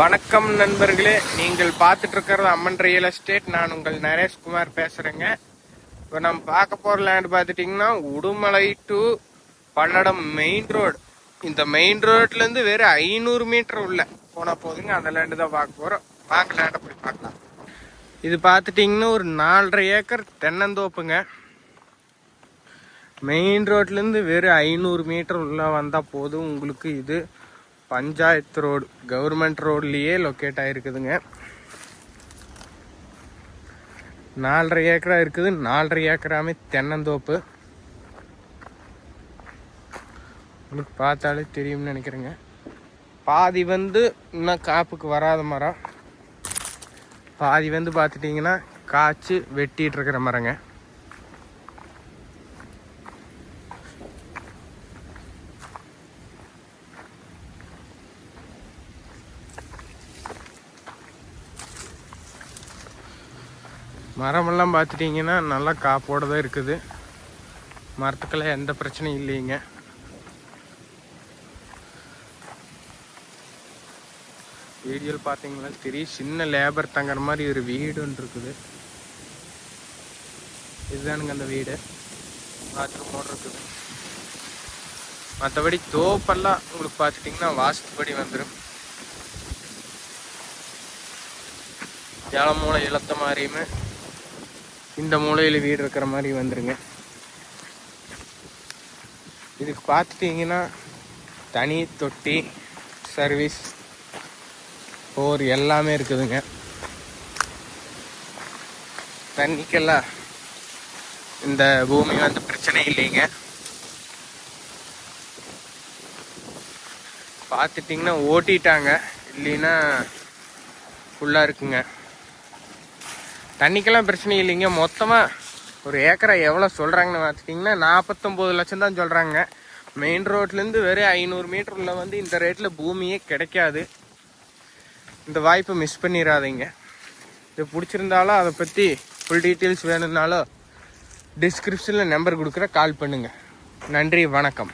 வணக்கம் நண்பர்களே. நீங்கள் பார்த்துட்டு இருக்கிறது அம்மன் ரியல் எஸ்டேட். நான் உங்கள் நரேஷ்குமார் பேசுறேங்க. இப்போ நம்ம பார்க்க போற லேண்ட் பார்த்துட்டிங்கன்னா Udumalai to Palladam main road இந்த மெயின் ரோட்ல இருந்து வெறும் ஐநூறு மீட்டர் உள்ள போனால் போதுங்க. அந்த லேண்டு தான் பார்க்க போறோம். வாங்க லேண்டை போய் பார்க்கலாம். இது பார்த்துட்டிங்கன்னா ஒரு நாலரை ஏக்கர் தென்னந்தோப்புங்க. மெயின் ரோட்லேருந்து வெறும் ஐநூறு மீட்டர் உள்ள வந்தால் போதும். உங்களுக்கு இது பஞ்சாயத்து ரோடு கவர்மெண்ட் ரோட்லேயே லொக்கேட் ஆகிருக்குதுங்க நாலரை ஏக்கரா இருக்குது. நாலரை ஏக்கராமே தென்னந்தோப்பு. உங்களுக்கு பார்த்தாலே தெரியும்னு நினைக்கிறேங்க. பாதி வந்து இன்னும் காப்புக்கு வராத மரம். பாதி வந்து பார்த்துட்டிங்கன்னா காய்ச்சி வெட்டிகிட்ருக்கிற இருக்கிற மரங்க. மரமெல்லாம் பார்த்துட்டிங்கன்னா நல்லா காப்போட தான் இருக்குது. மரத்துக்கெல்லாம் எந்த பிரச்சனையும் இல்லைங்க. வீடியோவில் பார்த்தீங்கன்னா தெரியும் சின்ன லேபர் தங்குற மாதிரி ஒரு வீடு ஒன்று இருக்குது. இதுதானுங்க அந்த வீடு. பாத்ரூமோடு இருக்குது. மற்றபடி தோப்பெல்லாம் உங்களுக்கு பார்த்துட்டிங்கன்னா வாசத்துப்படி வந்துடும் ஏழை மூளை இழத்த மாதிரியுமே இந்த மூலையில் வீடு இருக்கிற மாதிரி வந்துருங்க. இதுக்கு பார்த்துட்டிங்கன்னா தனி தொட்டி சர்வீஸ் போர் எல்லாமே இருக்குதுங்க. தண்ணிக்கெல்லாம் இந்த பூமி வந்து பிரச்சனை இல்லைங்க. பார்த்துட்டிங்கன்னா ஓட்டிட்டாங்க. இல்லைன்னா ஃபுல்லாக இருக்குங்க. தண்ணிக்கெல்லாம் பிரச்சனை இல்லைங்க. மொத்தமாக ஒரு ஏக்கரை எவ்வளோ சொல்கிறாங்கன்னு பார்த்துட்டிங்கன்னா நாற்பத்தொம்போது லட்சம் தான் சொல்கிறாங்க மெயின் ரோட்லேருந்து வெறும் ஐநூறு மீட்டர் உள்ள வந்து இந்த ரேட்டில் பூமியே கிடைக்காது. இந்த வாய்ப்பை மிஸ் பண்ணிடாதீங்க இது பிடிச்சிருந்தாலும் அதை பற்றி ஃபுல் டீட்டெயில்ஸ் வேணும்னாலும் டிஸ்கிரிப்ஷனில் நம்பர் கொடுக்குற கால் பண்ணுங்கள் நன்றி வணக்கம்.